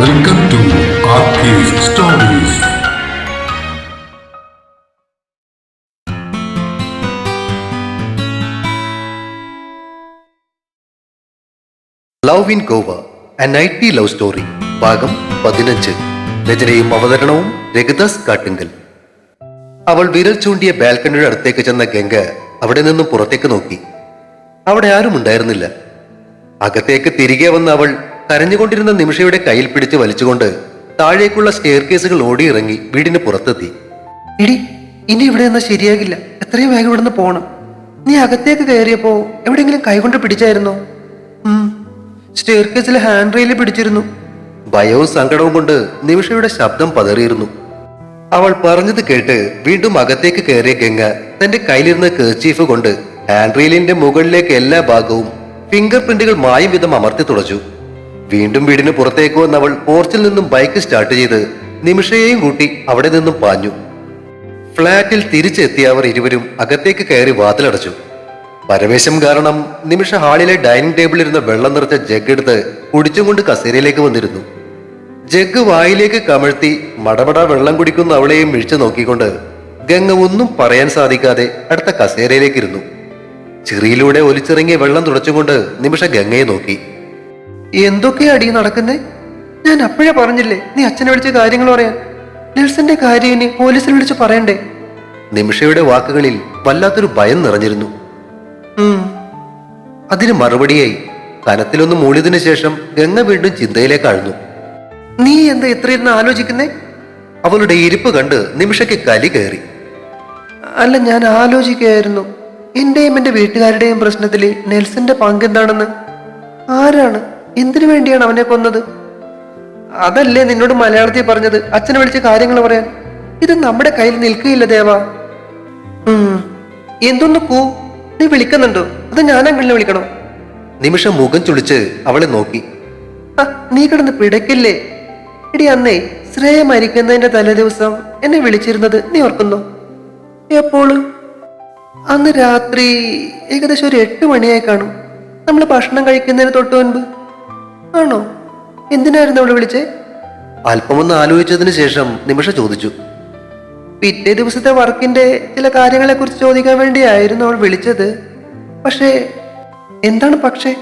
Welcome to stories. Love in Goa a ninety love story ഭാഗം പതിനഞ്ച്. രചനയും അവതരണവും രഘുദാസ് കാട്ടിങ്കൽ. അവൾ വിരൽ ചൂണ്ടിയ ബാൽക്കണിയുടെ അടുത്തേക്ക് ചെന്ന ഗംഗ അവിടെ നിന്നും പുറത്തേക്ക് നോക്കി. അവിടെ ആരും ഉണ്ടായിരുന്നില്ല അകത്തേക്ക് തിരികെ വന്ന അവൾ കരഞ്ഞുകൊണ്ടിരുന്ന നിമിഷയുടെ കയ്യിൽ പിടിച്ച് വലിച്ചുകൊണ്ട് താഴേക്കുള്ള സ്റ്റെയർ കേസുകൾ ഓടിയിറങ്ങി വീടിന് പുറത്തെത്തി. ഇടി ഇനി ഇവിടെ നിന്നാ ശരിയാകില്ല. എത്രയും വേഗം ഇവിടെ നിന്ന് പോകണം നീ അകത്തേക്ക് കയറിയപ്പോ എവിടെയെങ്കിലും കൈകൊണ്ട് പിടിച്ചായിരുന്നോ? സ്റ്റെയർ കേസിൽ ഹാൻഡ് റെയിൽ പിടിച്ചിരുന്നു. ഭയവും സങ്കടവും കൊണ്ട് നിമിഷയുടെ ശബ്ദം പതറിയിരുന്നു. അവൾ പറഞ്ഞത് കേട്ട് വീണ്ടും അകത്തേക്ക് കയറിയ ഗംഗ തന്റെ കയ്യിലിരുന്ന കേർച്ചീഫ് കൊണ്ട് ഹാൻഡ് റെയിലിന്റെ മുകളിലേക്ക് എല്ലാ ഭാഗവും ഫിംഗർ പ്രിന്റുകൾ മായും വിധം അമർത്തി തുടച്ചു. വീണ്ടും വീടിന് പുറത്തേക്ക് വന്ന അവൾ പോർച്ചിൽ നിന്നും ബൈക്ക് സ്റ്റാർട്ട് ചെയ്ത് നിമിഷയെയും കൂട്ടി അവിടെ നിന്നും പാഞ്ഞു. ഫ്ളാറ്റിൽ തിരിച്ചെത്തിയ അവർ ഇരുവരും അകത്തേക്ക് കയറി വാതിലടച്ചു. പരവേശം കാരണം നിമിഷ ഹാളിലെ ഡൈനിങ് ടേബിളിൽ ഇരുന്ന വെള്ളം നിറച്ച ജഗ് എടുത്ത് കുടിച്ചും കൊണ്ട് കസേരയിലേക്ക് വന്നിരുന്നു. ജഗ് വായിലേക്ക് കമഴ്ത്തി മടമട വെള്ളം കുടിക്കുന്ന അവളെയും മിഴിച്ചു നോക്കിക്കൊണ്ട് ഗംഗ ഒന്നും പറയാൻ സാധിക്കാതെ അടുത്ത കസേരയിലേക്ക് ഇരുന്നു. ചിറിയിലൂടെ ഒലിച്ചിറങ്ങിയ വെള്ളം തുടച്ചുകൊണ്ട് നിമിഷ ഗംഗയെ നോക്കി. എന്തൊക്കെയാ അടി നടക്കുന്നേ? ഞാൻ അപ്പോഴേ പറഞ്ഞില്ലേ നീ അച്ഛനെ വിളിച്ച കാര്യങ്ങൾ പറയാൻ. നെൽസന്റെ കാര്യം ഇനി പോലീസിൽ വിളിച്ച് പറയണ്ടേ? നിമിഷയുടെ വാക്കുകളിൽ വല്ലാത്തൊരു ഭയം നിറഞ്ഞിരുന്നു. അതിന് മറുപടിയായി കനത്തിലൊന്ന് മൂളിയതിനു ശേഷം ഗംഗ വീണ്ടും ചിന്തയിലേക്ക് ആഴ്ന്നു. നീ എന്താ ഇത്രയിരുന്ന് ആലോചിക്കുന്നേ? അവളുടെ ഇരിപ്പ് കണ്ട് നിമിഷയ്ക്ക് കലി കയറി. അല്ല ഞാൻ ആലോചിക്കുകയായിരുന്നു. എന്റെയും എന്റെ വീട്ടുകാരുടെയും പ്രശ്നത്തിൽ നെൽസന്റെ പങ്ക് എന്താണെന്ന് ആരാണ്? എന്തിനു വേണ്ടിയാണ് അവനെ കൊന്നത്? അതല്ലേ നിന്നോട് മലയാളത്തിൽ പറഞ്ഞത്? അച്ഛനെ വിളിച്ച് കാര്യങ്ങൾ പറയാൻ. ഇത് നമ്മുടെ കയ്യിൽ നിൽക്കുകയില്ല ദേവ. എന്തൊന്ന് കൂ? നീ വിളിക്കുന്നുണ്ടോ? അത് ഞാൻ അങ്കിളിനെ വിളിക്കണോ? നിമിഷം മുഖം ചുളിച്ച് അവളെ നോക്കി. "ആ, നീ കിടന്ന് പിടയ്ക്കില്ലേ? എടി അന്നേ ശ്രേയ മരിക്കുന്നതിന്റെ തലേദിവസം എന്നെ വിളിച്ചിരുന്നത് നീ ഓർക്കുന്നോ? എപ്പോൾ അന്ന് രാത്രി ഏകദേശം ഒരു എട്ട് മണിയായി കാണും. നമ്മൾ ഭക്ഷണം കഴിക്കുന്നതിന് തൊട്ട് മുൻപ് ആണോ? എന്തിനായിരുന്നു അവളെ വിളിച്ചേ? അല്പമൊന്ന് ആലോചിച്ചതിന് ശേഷം നിമിഷ ചോദിച്ചു. പിറ്റേ ദിവസത്തെ വർക്കിന്റെ ചില കാര്യങ്ങളെ കുറിച്ച് ചോദിക്കാൻ വേണ്ടിയായിരുന്നു അവൾ വിളിച്ചത്. പക്ഷേ എന്താണ് പക്ഷേ?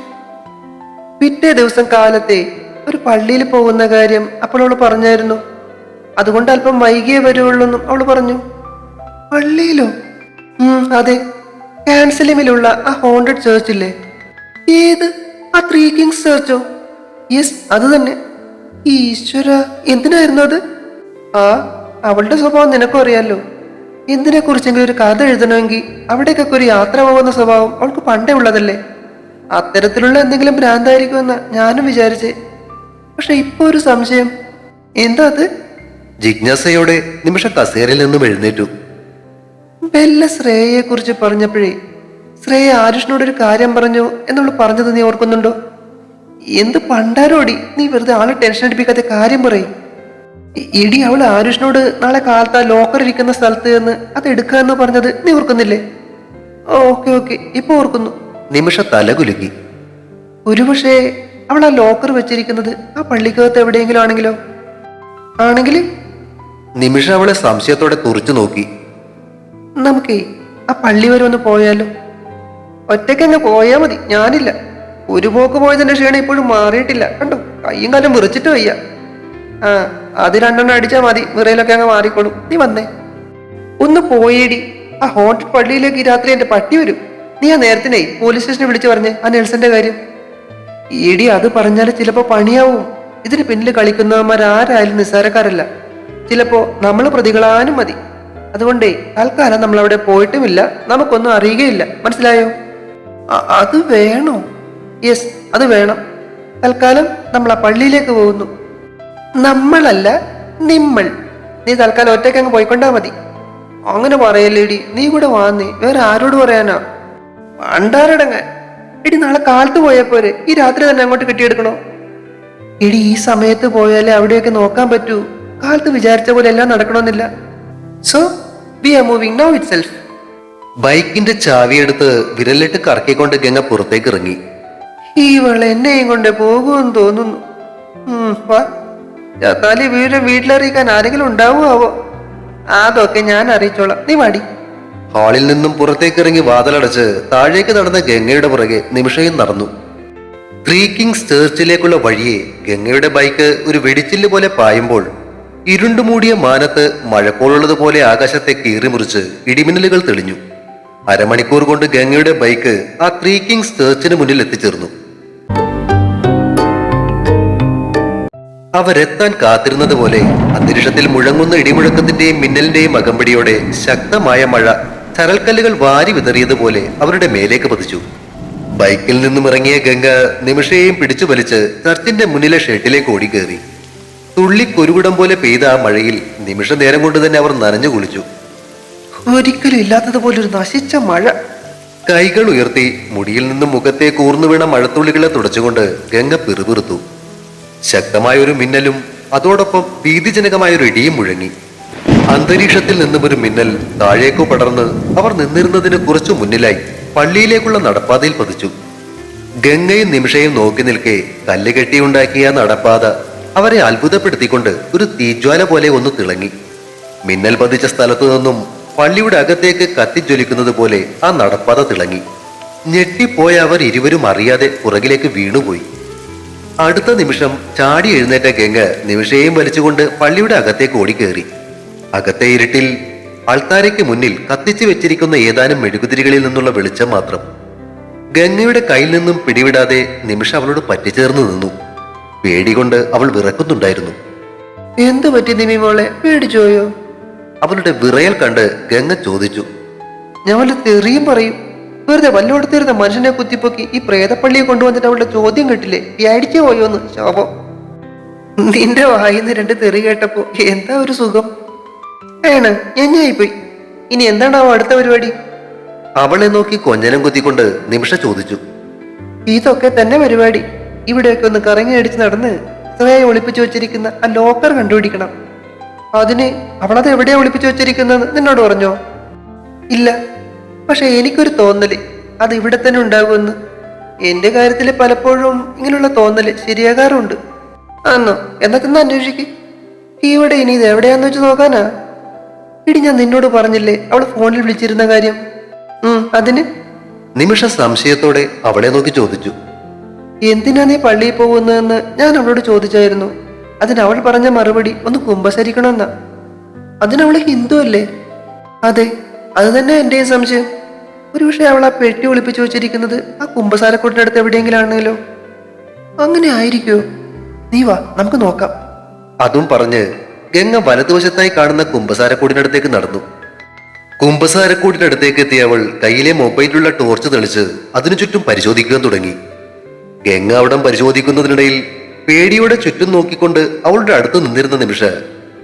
പിറ്റേ ദിവസം കാലത്തെ ഒരു പള്ളിയിൽ പോകുന്ന കാര്യം അപ്പോൾ അവൾ പറഞ്ഞായിരുന്നു. അതുകൊണ്ട് അല്പം വൈകിയേ വരുവുള്ളൂ എന്നും അവൾ പറഞ്ഞു. പള്ളിയിലോ? അതെ. കാൻസലിമിലുള്ള ആ ഹോണ്ടഡ് ചേർച്ചില്ലേ ഏത്? ആ ത്രീ കിങ്സ് ചേർച്ചോ യെസ് അത് തന്നെ. ഈശ്വര എന്തിനായിരുന്നു അത്? ആ അവളുടെ സ്വഭാവം നിനക്കും അറിയാലോ. എന്തിനെ കുറിച്ചെങ്കിലും ഒരു കഥ എഴുതണമെങ്കിൽ അവിടേക്കൊക്കെ ഒരു യാത്ര പോകുന്ന സ്വഭാവം അവൾക്ക് പണ്ടേ ഉള്ളതല്ലേ? അത്തരത്തിലുള്ള എന്തെങ്കിലും ഭ്രാന്തായിരിക്കുമെന്ന ഞാനും വിചാരിച്ചേ. പക്ഷെ ഇപ്പൊ ഒരു സംശയം. എന്താ അത്? ജിജ്ഞാസയോടെ നിമിഷ കസേരയിൽ നിന്നും എഴുന്നേറ്റു. ബെല്ല ശ്രേയയെ കുറിച്ച് പറഞ്ഞപ്പോഴേ ശ്രേയ ആരുഷിനോട് ഒരു കാര്യം പറഞ്ഞു എന്നവൾ പറഞ്ഞത് നീ ഓർക്കുന്നുണ്ടോ? എന്ത് പണ്ടാരോടി? നീ വെറുതെ ആളെ ടെൻഷൻ അടിപ്പിക്കാത്ത കാര്യം പറയും. ഇടി അവൾ ആരുഷിനോട് നാളെ കാലത്ത് ആ ലോക്കർ ഇരിക്കുന്ന സ്ഥലത്ത് നിന്ന് അത് എടുക്കാന്ന് പറഞ്ഞത് നീ ഓർക്കുന്നില്ലേ? ഓക്കെ ഓക്കെ ഇപ്പൊ ഓർക്കുന്നു. നിമിഷ തല തലകുലുക്കി ഒരുപക്ഷെ അവൾ ആ ലോക്കർ വെച്ചിരിക്കുന്നത് ആ പള്ളിക്കകത്ത് എവിടെയെങ്കിലും ആണെങ്കിലോ? ആണെങ്കിൽ നിമിഷ അവളെ സംശയത്തോടെ തുറച്ചു നോക്കി. നമുക്കേ ആ പള്ളി വരെ ഒന്ന് പോയാലോ? ഒറ്റയ്ക്കങ്ങ് പോയാ മതി ഞാനില്ല. ഒരു പോക്ക് പോയതിന്റെ ക്ഷീണം ഇപ്പോഴും മാറിയിട്ടില്ല. കണ്ടോ? കയ്യും കാലം വിറിച്ചിട്ട് വയ്യ. ആ അത് രണ്ടെണ്ണം അടിച്ചാൽ മതി. വിറയിലൊക്കെ അങ്ങ് മാറിക്കോളും. നീ വന്നേ. ഒന്ന് പോയേടി. ആ ഹോട്ടൽ പള്ളിയിലേക്ക് രാത്രി എന്റെ പട്ടി വരും. നീ ആ നേരത്തിനെ പോലീസ് സ്റ്റേഷനിൽ വിളിച്ചു പറഞ്ഞേ ആ നെൽസന്റെ കാര്യം. ഇടി അത് പറഞ്ഞാൽ ചിലപ്പോ പണിയാവും. ഇതിന് പിന്നിൽ കളിക്കുന്നവന്മാർ ആരായാലും നിസ്സാരക്കാരല്ല. ചിലപ്പോ നമ്മൾ പ്രതികളാനും മതി. അതുകൊണ്ടേ തൽക്കാലം നമ്മൾ അവിടെ പോയിട്ടുമില്ല. നമുക്കൊന്നും അറിയുകയില്ല. മനസ്സിലായോ? അത് വേണോ? യെസ് അത് വേണം. തൽക്കാലം നമ്മൾ ആ പള്ളിയിലേക്ക് പോകുന്നു. നമ്മളല്ല നിമ്മൾ. നീ തൽക്കാലം ഒറ്റയ്ക്ക് അങ്ങ് പോയിക്കൊണ്ടാ മതി. അങ്ങനെ പറയല്ലേടി നീ കൂടെ വാന്നേ വേറെ ആരോട് പറയാനാ? പണ്ടാരടങ്ങാൻ എടി നാളെ കാലത്ത് പോയാ പോരെ. ഈ രാത്രി തന്നെ അങ്ങോട്ട് കെട്ടിയെടുക്കണോ? എടി ഈ സമയത്ത് പോയാലേ അവിടെയൊക്കെ നോക്കാൻ പറ്റൂ. കാലത്ത് വിചാരിച്ച പോലെ എല്ലാം നടക്കണമെന്നില്ല. So we are moving now itself ബൈക്കിന്റെ ചാവിയെടുത്ത് വിരലിട്ട് കറക്കിക്കൊണ്ട് ഗംഗ പുറത്തേക്ക് ഇറങ്ങി. ഇവൾ എന്നെയും കൊണ്ട് പോകുമെന്ന് തോന്നുന്നു. വാ. ചത്താലി വീട്ടിലറിയിക്കാൻ ആരെങ്കിലും ഉണ്ടാവുമാവോ? അതൊക്കെ ഞാൻ അറിയിച്ചോളാം. നീ വാടി. ഹാളിൽ നിന്നും പുറത്തേക്കിറങ്ങി വാതിലടച്ച് താഴേക്ക് നടന്ന ഗംഗയുടെ പുറകെ നിമിഷയും നടന്നു. ത്രീ കിങ്സ് ചേർച്ചിലേക്കുള്ള വഴിയെ ഗംഗയുടെ ബൈക്ക് ഒരു വെടിച്ചില്ല് പോലെ പായുമ്പോൾ ഇരുണ്ടുമൂടിയ മാനത്ത് മഴക്കോളുള്ളതുപോലെ ആകാശത്തെ കീറിമുറിച്ച് ഇടിമിന്നലുകൾ തെളിഞ്ഞു. അരമണിക്കൂർ കൊണ്ട് ഗംഗയുടെ ബൈക്ക് ആ ത്രീ കിങ്സ് ചേർച്ചിന് മുന്നിൽ എത്തിച്ചേർന്നു. അവരെത്താൻ കാത്തിരുന്നത് പോലെ അന്തരീക്ഷത്തിൽ മുഴങ്ങുന്ന ഇടിമുഴക്കത്തിന്റെയും മിന്നലിന്റെയും അകമ്പടിയോടെ ശക്തമായ മഴ ചരൽക്കല്ലുകൾ വാരി വിതറിയതുപോലെ അവരുടെ മേലേക്ക് പതിച്ചു. ബൈക്കിൽ നിന്നും ഇറങ്ങിയ ഗംഗ നിമിഷയെയും പിടിച്ചു വലിച്ച് ചർച്ചിന്റെ മുന്നിലെ ഷെഡിലേക്ക് ഓടിക്കേറി. തുള്ളി കുരുകുടം പോലെ പെയ്ത ആ മഴയിൽ നിമിഷ നേരം കൊണ്ട് തന്നെ അവർ നനഞ്ഞു കുളിച്ചു. ഒരിക്കലും ഇല്ലാത്തതുപോലെ ഒരു നശിച്ച മഴ. കൈകൾ ഉയർത്തി മുടിയിൽ നിന്നും മുഖത്തെ കൂർന്നു വീണ മഴത്തുള്ളികളെ തുടച്ചുകൊണ്ട് ഗംഗ പിറുപിറുത്തു. ശക്തമായ ഒരു മിന്നലും അതോടൊപ്പം ഭീതിജനകമായ ഒരു ഇടിയും മുഴങ്ങി. അന്തരീക്ഷത്തിൽ നിന്നും ഒരു മിന്നൽ താഴേക്കു പടർന്ന് അവർ നിന്നിരുന്നതിന് കുറച്ചു മുന്നിലായി പള്ളിയിലേക്കുള്ള നടപ്പാതയിൽ പതിച്ചു. ഗംഗയും നിമിഷയും നോക്കി നിൽക്കെ കല്ല് കെട്ടിയുണ്ടാക്കിയ നടപ്പാത അവരെ അത്ഭുതപ്പെടുത്തിക്കൊണ്ട് ഒരു തീജ്വാല പോലെ ഒന്ന് തിളങ്ങി. മിന്നൽ പതിച്ച സ്ഥലത്തു നിന്നും പള്ളിയുടെ അകത്തേക്ക് കത്തിജ്വലിക്കുന്നത് പോലെ ആ നടപ്പാത തിളങ്ങി. ഞെട്ടിപ്പോയ അവർ ഇരുവരും അറിയാതെ പുറകിലേക്ക് വീണുപോയി. അടുത്ത നിമിഷം ചാടി എഴുന്നേറ്റ ഗംഗ നിമിഷയും വലിച്ചുകൊണ്ട് പള്ളിയുടെ അകത്തേക്ക് ഓടിക്കേറി. അകത്തെ ഇരുട്ടിൽ അൾത്താരയ്ക്ക് മുന്നിൽ കത്തിച്ചു വെച്ചിരിക്കുന്ന ഏതാനും മെഴുകുതിരികളിൽ നിന്നുള്ള വെളിച്ചം മാത്രം. ഗംഗയുടെ കയ്യിൽ നിന്നും പിടിവിടാതെ നിമിഷ അവളോട് പറ്റിച്ചേർന്ന് നിന്നു. പേടികൊണ്ട് അവൾ വിറക്കുന്നുണ്ടായിരുന്നു. എന്തു പറ്റി നിമി മോളെ? പേടിച്ചോയോ? അവളുടെ വിറയൽ കണ്ട് ഗംഗ ചോദിച്ചു. ഞാൻ വല്ല തെറിയും പറയും? വെറുതെ വല്ലോടത്തിരുന്ന മനുഷ്യനെ കുത്തിപ്പൊക്കി ഈ പ്രേതപ്പള്ളിയെ കൊണ്ടുവന്നിട്ട് അവളുടെ ചോദ്യം കേട്ടില്ലേ? പേടിച്ചു പോയോന്ന് ശാപം. നിന്റെ വായിന്ന് രണ്ട് തെറി കേട്ടപ്പോ എന്താ ഒരു സുഖം? ഏണ് പോയി ഇനി എന്താണാവോ അടുത്ത പരിപാടി? അവളെ നോക്കി കൊഞ്ഞനം കുത്തിക്കൊണ്ട് നിമിഷ ചോദിച്ചു. ഇതൊക്കെ തന്നെ പരിപാടി. ഇവിടെയൊക്കെ ഒന്ന് കറങ്ങി അടിച്ച് നടന്ന് സ്വയം ഒളിപ്പിച്ചു വെച്ചിരിക്കുന്ന ആ ലോക്കർ കണ്ടുപിടിക്കണം. അതിന് അവളത് എവിടെയാ ഒളിപ്പിച്ചു വെച്ചിരിക്കുന്നത് നിന്നോട് പറഞ്ഞോ? ഇല്ല പക്ഷെ എനിക്കൊരു തോന്നൽ അത് ഇവിടെ തന്നെ ഉണ്ടാകുമെന്ന്. എന്റെ കാര്യത്തിൽ പലപ്പോഴും ഇങ്ങനെയുള്ള തോന്നൽ ശരിയാകാറുണ്ട്. ആന്നോ? എന്നൊക്കെ ഒന്ന് അന്വേഷിക്ക്. ഇവിടെ ഇനി ഇത് എവിടെയാന്ന് വെച്ച് നോക്കാനാ? ഇടി ഞാൻ നിന്നോട് പറഞ്ഞില്ലേ അവൾ ഫോണിൽ വിളിച്ചിരുന്ന കാര്യം? അതിന്? നിമിഷ സംശയത്തോടെ അവളെ നോക്കി ചോദിച്ചു. എന്തിനാ നീ പള്ളിയിൽ പോകുന്നതെന്ന് ഞാൻ അവളോട് ചോദിച്ചായിരുന്നു. അതിന് അവൾ പറഞ്ഞ മറുപടി ഒന്ന് കുമ്പസരിക്കണമെന്നാ. അതിനവൾ ഹിന്ദു അല്ലേ? അതെ അത് തന്നെ എന്റെയും സംശയം. ഒരുപക്ഷെ അവൾ ആ പെട്ടി ഒളിപ്പിച്ചു വെച്ചിരിക്കുന്നത് ആ കുമ്പസാരക്കൂട്ടിന്റെ അടുത്ത് എവിടെയെങ്കിലും ആണെങ്കിലോ അങ്ങനെ ആയിരിക്കോ നീ വാ നമുക്ക് നോക്കാം. അതും പറഞ്ഞ് ഗംഗ വലതുവശത്തായി കാണുന്ന കുമ്പസാരക്കൂടിനടുത്തേക്ക് നടന്നു. കുമ്പസാരക്കൂടിന്റെ അടുത്തേക്ക് എത്തിയ അവൾ കയ്യിലെ മൊബൈലിലുള്ള ടോർച്ച് തെളിച്ച് അതിനു ചുറ്റും പരിശോധിക്കാൻ തുടങ്ങി. ഗംഗ അവിടം പരിശോധിക്കുന്നതിനിടയിൽ പേടിയോടെ ചുറ്റും നോക്കിക്കൊണ്ട് അവളുടെ അടുത്ത് നിന്നിരുന്ന നിമിഷം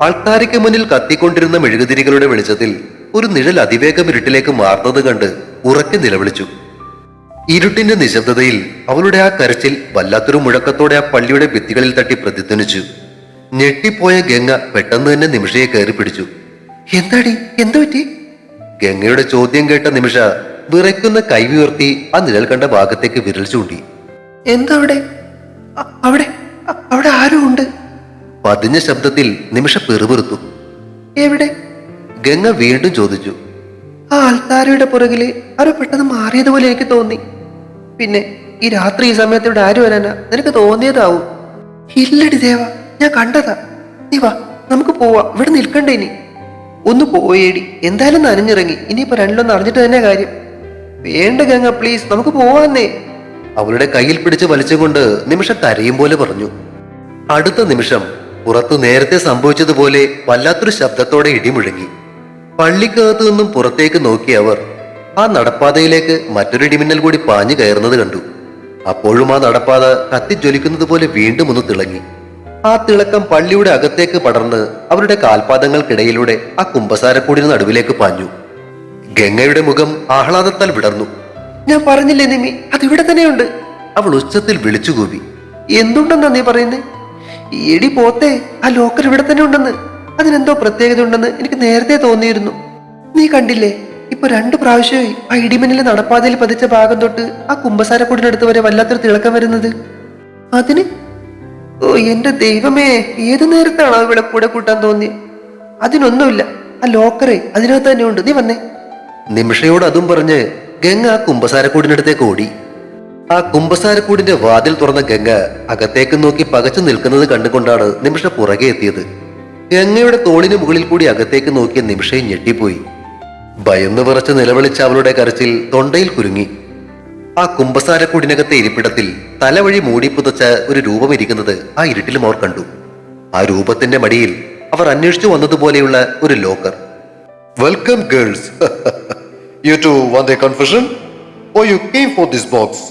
ആൾക്കാർക്ക് മുന്നിൽ കത്തിക്കൊണ്ടിരുന്ന മെഴുകുതിരികളുടെ വെളിച്ചത്തിൽ ഒരു നിഴൽ അതിവേഗം ഇരുട്ടിലേക്ക് മാറുന്നത് കണ്ട് ഉറക്കെ നിലവിളിച്ചു. ഇരുട്ടിന്റെ നിശബ്ദതയിൽ അവളുടെ ആ കരച്ചിൽ വല്ലാത്തൊരു മുഴക്കത്തോടെ ആ പള്ളിയുടെ ഭിത്തികളിൽ തട്ടി പ്രതിധ്വനിച്ചു. ഞെട്ടിപ്പോയ ഗംഗ പെട്ടെന്ന് തന്നെ നിമിഷയെ കയറി പിടിച്ചു. എന്താടി? എന്തു പറ്റി? ഗംഗയുടെ ചോദ്യം കേട്ട നിമിഷ വിറയ്ക്കുന്ന കൈ ഉയർത്തി ആ നിഴൽ കണ്ട ഭാഗത്തേക്ക് വിരൽ ചൂണ്ടി. എന്താ അവിടെ? അവിടെ? അവിടെ ആരും ഉണ്ട് പതിഞ്ഞ ശബ്ദത്തിൽ നിമിഷ പെറുപെറുത്തു. എവിടെ? ഗംഗ വീണ്ടും ചോദിച്ചു ആ അൽത്താരയുടെ പുറകിൽ ആരോ പെട്ടെന്ന് മാറിയതുപോലെ എനിക്ക് തോന്നി. പിന്നെ ഈ രാത്രി ഈ സമയത്ത് ഇവിടെ ആര് വരാനാ? നിനക്ക് തോന്നിയതാവും. ഇല്ലടി ദേവ ഞാൻ കണ്ടതാ. നീ വാ നമുക്ക് പോവാ. ഇവിടെ നിൽക്കണ്ടേ ഇനി. ഒന്ന് പോയേടി. എന്തായാലും നനഞ്ഞിറങ്ങി. ഇനിയിപ്പോ രണ്ടിലൊന്ന് അറിഞ്ഞിട്ട് തന്നെ കാര്യം. വേണ്ട ഗംഗ പ്ലീസ്. നമുക്ക് പോവാന്നേ. അവളുടെ കയ്യിൽ പിടിച്ച് വലിച്ചുകൊണ്ട് നിമിഷം കരയും പോലെ പറഞ്ഞു. അടുത്ത നിമിഷം പുറത്തു നേരത്തെ സംഭവിച്ചതുപോലെ വല്ലാത്തൊരു ശബ്ദത്തോടെ ഇടിമുഴങ്ങി. പള്ളിക്കകത്തു നിന്നും പുറത്തേക്ക് നോക്കിയ അവർ ആ നടപ്പാതയിലേക്ക് മറ്റൊരു ഇടിമിന്നൽ കൂടി പാഞ്ഞു കയറുന്നത് കണ്ടു. അപ്പോഴും ആ നടപ്പാത കത്തിജ്വലിക്കുന്നത് പോലെ വീണ്ടും ഒന്ന് തിളങ്ങി. ആ തിളക്കം പള്ളിയുടെ അകത്തേക്ക് പടർന്ന് അവരുടെ കാൽപാദങ്ങൾക്കിടയിലൂടെ ആ കുമ്പസാരക്കൂടിന് നടുവിലേക്ക് പാഞ്ഞു. ഗംഗയുടെ മുഖം ആഹ്ലാദത്താൽ വിടർന്നു. ഞാൻ പറഞ്ഞില്ലേ നിമി അതിവിടെ തന്നെയുണ്ട്. അവൾ ഉച്ചത്തിൽ വിളിച്ചുകൂവി. എന്തുണ്ടെന്നാ നീ പറയുന്നേ? എടി പോത്തെ ആ ലോക്കർ ഇവിടെ തന്നെ ഉണ്ടെന്ന് അതിനെന്തോ പ്രത്യേകത ഉണ്ടെന്ന് എനിക്ക് നേരത്തെ തോന്നിയിരുന്നു. നീ കണ്ടില്ലേ? ഇപ്പൊ രണ്ടു പ്രാവശ്യമായി ആ ഇടിമിന്നലെ നടപ്പാതയിൽ പതിച്ച ഭാഗം തൊട്ട് ആ കുമ്പസാരക്കൂടിനടുത്ത് വരെ വല്ലാത്തൊരു തിളക്കം വരുന്നത്. അതിന്? ഓ എന്റെ ദൈവമേ ഏത് നേരത്താണോ ഇവിടെ കൂടെ കൂട്ടാൻ തോന്നി അതിനൊന്നുമില്ല. ആ ലോക്കറെ അതിനകത്ത് തന്നെ ഉണ്ട്. നീ വന്നേ. നിമിഷയോട് അതും പറഞ്ഞ് ഗംഗ ആ കുമ്പസാരക്കൂടിനടുത്തേക്ക് ഓടി. ആ കുമ്പസാരക്കൂടിന്റെ വാതിൽ തുറന്ന ഗംഗ അകത്തേക്ക് നോക്കി പകച്ചു നിൽക്കുന്നത് കണ്ടുകൊണ്ടാണ് നിമിഷ പുറകെ എത്തിയത്. ഗംഗയുടെ തോളിന് മുകളിൽ കൂടി അകത്തേക്ക് നോക്കിയ നിമിഷം ഞെട്ടിപ്പോയി. ഭയന്ന് വിറച്ച് നിലവിളിച്ച അവളുടെ കരച്ചിൽ തൊണ്ടയിൽ കുരുങ്ങി. ആ കുമ്പസാരക്കൂടിനകത്തെ ഇരിപ്പിടത്തിൽ തലവഴി മൂടിപ്പുതച്ച ഒരു രൂപം ഇരിക്കുന്നത് ആ ഇരുട്ടിലും അവർ കണ്ടു. ആ രൂപത്തിന്റെ മടിയിൽ അവർ അന്വേഷിച്ചു വന്നതുപോലെയുള്ള ഒരു locker. Welcome girls you two one a confusion oh you came for this box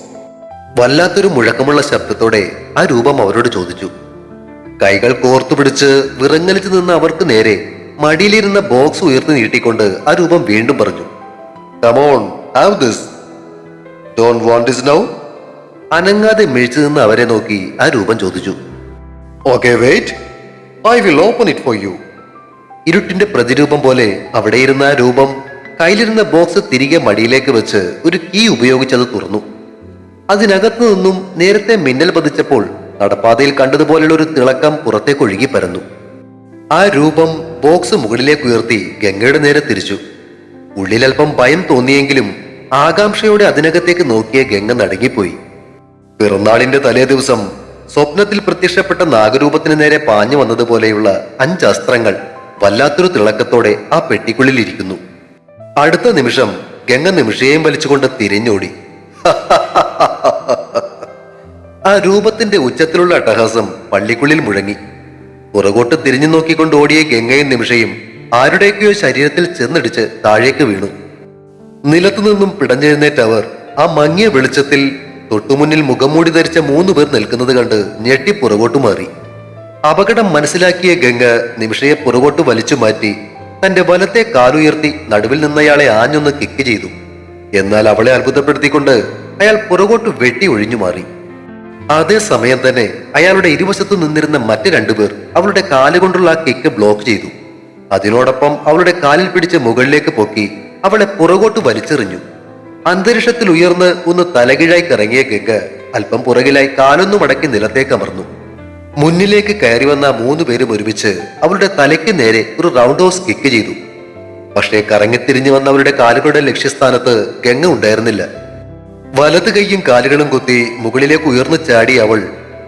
വല്ലാത്തൊരു മുഴക്കമുള്ള ശബ്ദത്തോടെ ആ രൂപം അവരോട് ചോദിച്ചു. കൈകൾ കോർത്തുപിടിച്ച് വിറങ്ങലിച്ചു നിന്ന അവർക്ക് നേരെ മടിയിലിരുന്ന ബോക്സ് ഉയർത്തി നീട്ടിക്കൊണ്ട് ആ രൂപം വീണ്ടും പറഞ്ഞു. Come on have this don't want this now അനങ്ങാതെ മിഴിച്ചു നിന്ന് അവരെ നോക്കി ആ രൂപം ചോദിച്ചു. Okay wait I will open it for you ഇരുട്ടിന്റെ പ്രതിരൂപം പോലെ അവിടെ ഇരുന്ന ആ രൂപം കയ്യിലിരുന്ന ബോക്സ് തിരികെ മടിയിലേക്ക് വെച്ച് ഒരു കീ ഉപയോഗിച്ചത് തുറന്നു. അതിനകത്തു നിന്നും നേരത്തെ മിന്നൽ പതിച്ചപ്പോൾ നടപ്പാതയിൽ കണ്ടതുപോലെയുള്ള ഒരു തിളക്കം പുറത്തേക്ക് ഒഴുകി പരന്നു. ആ രൂപം ബോക്സ് മുകളിലേക്ക് ഉയർത്തി ഗംഗയുടെ നേരെ തിരിച്ചു. ഉള്ളിലൽപ്പം ഭയം തോന്നിയെങ്കിലും ആകാംക്ഷയോടെ അതിനകത്തേക്ക് നോക്കിയ ഗംഗ നടുങ്ങിപ്പോയി. പിറന്നാളിന്റെ തലേ ദിവസം സ്വപ്നത്തിൽ പ്രത്യക്ഷപ്പെട്ട നാഗരൂപത്തിന് നേരെ പാഞ്ഞു വന്നതുപോലെയുള്ള അഞ്ച് അസ്ത്രങ്ങൾ വല്ലാത്തൊരു തിളക്കത്തോടെ ആ പെട്ടിക്കുള്ളിൽ ഇരിക്കുന്നു. അടുത്ത നിമിഷം ഗംഗ നിമിഷയെയും വലിച്ചുകൊണ്ട് തിരിഞ്ഞോടി. ആ രൂപത്തിന്റെ ഉച്ചത്തിലുള്ള അട്ടഹാസം പള്ളിക്കുള്ളിൽ മുഴങ്ങി. പുറകോട്ട് തിരിഞ്ഞു നോക്കിക്കൊണ്ട് ഓടിയ ഗംഗയും നിമിഷയും ആരുടെയൊക്കെയോ ശരീരത്തിൽ ചെന്നിടിച്ച് താഴേക്ക് വീണു. നിലത്തുനിന്നും പിടഞ്ഞെഴുന്നേറ്റ അവർ ആ മങ്ങിയ വെളിച്ചത്തിൽ തൊട്ടുമുന്നിൽ മുഖംമൂടി ധരിച്ച മൂന്ന് പേർ നിൽക്കുന്നത് കണ്ട് ഞെട്ടി പുറകോട്ട് മാറി. അപകടം മനസ്സിലാക്കിയ ഗംഗ നിമിഷയെ പുറകോട്ട് വലിച്ചു മാറ്റി തന്റെ വലത്തെ കാലുയർത്തി നടുവിൽ നിന്നയാളെ ആഞ്ഞൊന്ന് കിക്ക് ചെയ്തു. എന്നാൽ അവളെ അത്ഭുതപ്പെടുത്തിക്കൊണ്ട് അയാൾ പുറകോട്ട് വെട്ടി ഒഴിഞ്ഞു മാറി. അതേ സമയം തന്നെ അയാളുടെ ഇരുവശത്തു നിന്നിരുന്ന മറ്റ് രണ്ടുപേർ അവളുടെ കാലുകൊണ്ടുള്ള ആ കിക്ക് ബ്ലോക്ക് ചെയ്തു. അതിനോടൊപ്പം അവളുടെ കാലിൽ പിടിച്ച് മുകളിലേക്ക് പൊക്കി അവളെ പുറകോട്ട് വലിച്ചെറിഞ്ഞു. അന്തരീക്ഷത്തിൽ ഉയർന്ന് ഒന്ന് തലകീഴായി കറങ്ങിയ കിക്ക് അല്പം പുറകിലായി കാലൊന്നും മടക്കി നിലത്തേക്ക് അമർന്നു. മുന്നിലേക്ക് കയറി വന്ന മൂന്ന് പേരും ഒരുമിച്ച് അവളുടെ തലയ്ക്ക് നേരെ ഒരു റൗണ്ട് ഹൗസ് കിക്ക് ചെയ്തു. പക്ഷേ കറങ്ങിത്തിരിഞ്ഞു വന്ന അവരുടെ കാലുകളുടെ ലക്ഷ്യസ്ഥാനത്ത് ഗംഗ ഉണ്ടായിരുന്നില്ല. വലത് കൈയും കാലുകളും കുത്തി മുകളിലേക്ക് ഉയർന്നു ചാടി അവൾ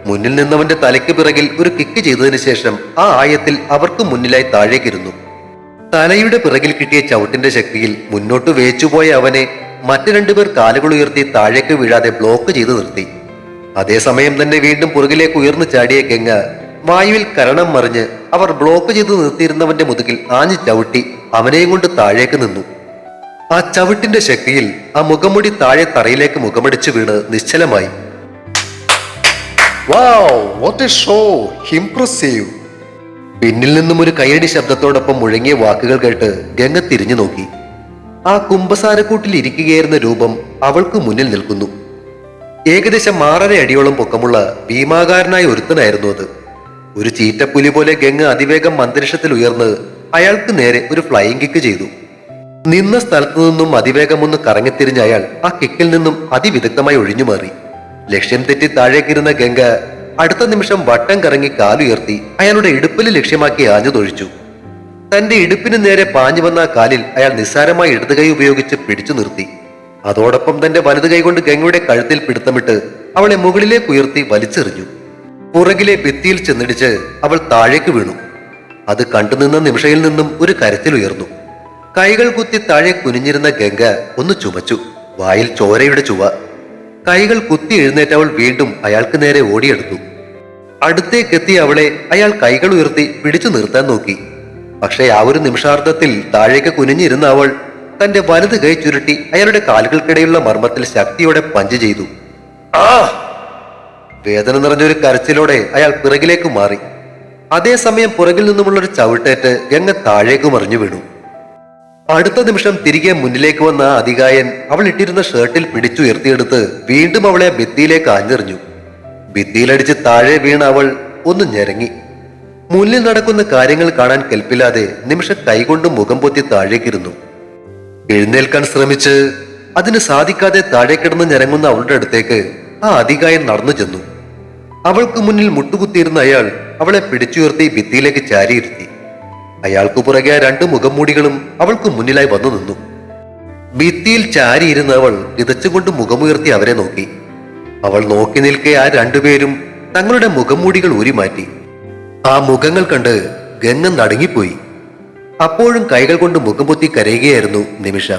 മുന്നിൽ നിന്നവന്റെ തലയ്ക്ക് പിറകിൽ ഒരു കിക്ക് ചെയ്തതിനു ശേഷം ആ ആയത്തിൽ അവർക്ക് മുന്നിലായി താഴേക്കിരുന്നു തലയുടെ പിറകിൽ കിട്ടിയ ചവിട്ടിന്റെ ശക്തിയിൽ മുന്നോട്ട് വേച്ചുപോയ അവനെ മറ്റു രണ്ടുപേർ കാലുകൾ ഉയർത്തി താഴേക്ക് വീഴാതെ ബ്ലോക്ക് ചെയ്തു നിർത്തി. അതേസമയം തന്നെ വീണ്ടും പുറകിലേക്ക് ഉയർന്നു ചാടിയ കെങ്ങ വായുവിൽ കരണം മറിഞ്ഞ് അവർ ബ്ലോക്ക് ചെയ്തു നിർത്തിയിരുന്നവന്റെ മുതുകിൽ ആഞ്ഞു ചവിട്ടി അവനെയും കൊണ്ട് താഴേക്ക് നിന്നു. ആ ചവിട്ടിന്റെ ശക്തിയിൽ ആ മുഖമുടി താഴെ തറയിലേക്ക് മുഖമടിച്ചു വീണ് നിശ്ചലമായി. പിന്നിൽ നിന്നും ഒരു കയ്യടി ശബ്ദത്തോടൊപ്പം മുഴങ്ങിയ വാക്കുകൾ കേട്ട് ഗംഗ തിരിഞ്ഞു നോക്കി. ആ കുംഭസാരക്കൂട്ടിൽ ഇരിക്കുകയായിരുന്ന രൂപം അവൾക്ക് മുന്നിൽ നിൽക്കുന്നു. ഏകദേശം ആറര അടിയോളം പൊക്കമുള്ള ഭീമാകാരനായ ഒരുത്തനായിരുന്നു അത്. ഒരു ചീറ്റപ്പുലി പോലെ ഗംഗ അതിവേഗം അന്തരീക്ഷത്തിൽ ഉയർന്ന് അയാൾക്ക് നേരെ ഒരു ഫ്ലൈയിങ് കിക്ക് ചെയ്തു. നിന്ന സ്ഥലത്തു നിന്നും അതിവേഗം ഒന്ന് കറങ്ങിത്തിരിഞ്ഞ അയാൾ ആ കിക്കിൽ നിന്നും അതിവിദഗ്ധമായി ഒഴിഞ്ഞുമാറി. ലക്ഷ്യം തെറ്റി താഴേക്കിരുന്ന ഗംഗ അടുത്ത നിമിഷം വട്ടം കറങ്ങി കാലുയർത്തി അയാളുടെ ഇടുപ്പിൽ ലക്ഷ്യമാക്കി ആഞ്ഞു തൊഴിച്ചു തന്റെ ഇടുപ്പിന് നേരെ പാഞ്ഞു വന്ന കാലിൽ അയാൾ നിസ്സാരമായി ഇടത് കൈ ഉപയോഗിച്ച് പിടിച്ചു നിർത്തി. അതോടൊപ്പം തന്റെ വലത് കൈ കൊണ്ട് ഗംഗയുടെ കഴുത്തിൽ പിടുത്തമിട്ട് അവളെ മുകളിലേക്ക് ഉയർത്തി വലിച്ചെറിഞ്ഞു. പുറകിലെ ഭിത്തിയിൽ ചെന്നിടിച്ച് അവൾ താഴേക്ക് വീണു. അത് കണ്ടുനിന്ന നിമിഷയിൽ നിന്നും ഒരു കരച്ചിൽ ഉയർന്നു കൈകൾ കുത്തി താഴെ കുനിഞ്ഞിരുന്ന ഗംഗ ഒന്ന് ചുമച്ചു. വായിൽ ചോരയുടെ ചുവ. കൈകൾ കുത്തി എഴുന്നേറ്റവൾ വീണ്ടും അയാൾക്ക് നേരെ ഓടിയെടുത്തു. അടുത്തേക്കെത്തിയ അവളെ അയാൾ കൈകൾ ഉയർത്തി പിടിച്ചു നിർത്താൻ നോക്കി. പക്ഷേ ആ ഒരു നിമിഷാർത്ഥത്തിൽ താഴേക്ക് കുനിഞ്ഞിരുന്ന അവൾ തന്റെ വലത് കൈ ചുരുട്ടി അയാളുടെ കാലുകൾക്കിടയിലുള്ള മർമ്മത്തിൽ ശക്തിയോടെ പഞ്ച് ചെയ്തു. ആ! വേദന നിറഞ്ഞൊരു കരച്ചിലോടെ അയാൾ പിറകിലേക്ക് മാറി. അതേസമയം പുറകിൽ നിന്നുമുള്ള ഒരു ചവിട്ടേറ്റ് ഗംഗ താഴേക്ക് മറിഞ്ഞു വീണു. അടുത്ത നിമിഷം തിരികെ മുന്നിലേക്ക് വന്ന അധികായൻ അവൾ ഇട്ടിരുന്ന ഷർട്ടിൽ പിടിച്ചുയർത്തിയെടുത്ത് വീണ്ടും അവളെ ഭിത്തിയിലേക്ക് ആഞ്ഞെറിഞ്ഞു. ഭിത്തിയിലടിച്ച് താഴെ വീണ അവൾ ഒന്ന് ഞെരങ്ങി. മുന്നിൽ നടക്കുന്ന കാര്യങ്ങൾ കാണാൻ കെൽപ്പില്ലാതെ നിമിഷ കൈകൊണ്ട് മുഖം പൊത്തി താഴേക്കിരുന്നു. എഴുന്നേൽക്കാൻ ശ്രമിച്ച് അതിന് സാധിക്കാതെ താഴെ കിടന്ന് ഞരങ്ങുന്ന അവളുടെ അടുത്തേക്ക് ആ അധികായൻ നടന്നു ചെന്നു. അവൾക്ക് മുന്നിൽ മുട്ടുകുത്തിയിരുന്ന അയാൾ അവളെ പിടിച്ചുയർത്തി ഭിത്തിയിലേക്ക് ചാരിയിരുത്തി. അയാൾക്കു പുറകെ രണ്ട് മുഖംമൂടികളും അവൾക്ക് മുന്നിലായി വന്നു നിന്നു. ഭിത്തിയിൽ ചാരിയിരുന്ന അവൾ വിതച്ചുകൊണ്ട് മുഖമുയർത്തി അവരെ നോക്കി. അവൾ നോക്കി നിൽക്കെ ആ രണ്ടുപേരും തങ്ങളുടെ മുഖംമൂടികൾ ഊരിമാറ്റി. ആ മുഖങ്ങൾ കണ്ട് ഗംഗ നടുങ്ങിപ്പോയി. അപ്പോഴും കൈകൾ കൊണ്ട് മുഖം പൊത്തി കരയുകയായിരുന്നു നിമിഷ.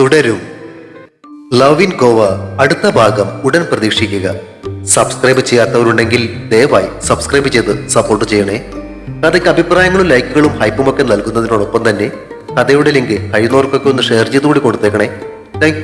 തുടരും. ലവ് ഇൻ ഗോവ അടുത്ത ഭാഗം ഉടൻ പ്രതീക്ഷിക്കുക. സബ്സ്ക്രൈബ് ചെയ്യാത്തവരുണ്ടെങ്കിൽ ദയവായി സബ്സ്ക്രൈബ് ചെയ്ത് സപ്പോർട്ട് ചെയ്യണേ. കഥയ്ക്ക് അഭിപ്രായങ്ങളും ലൈക്കുകളും ഹൈപ്പും ഒക്കെ നൽകുന്നതിനോടൊപ്പം തന്നെ കഥയുടെ ലിങ്ക് കഴിയുന്നവർക്കൊക്കെ ഒന്ന് ഷെയർ ചെയ്തുകൂടി കൊടുത്തേക്കണേ. താങ്ക്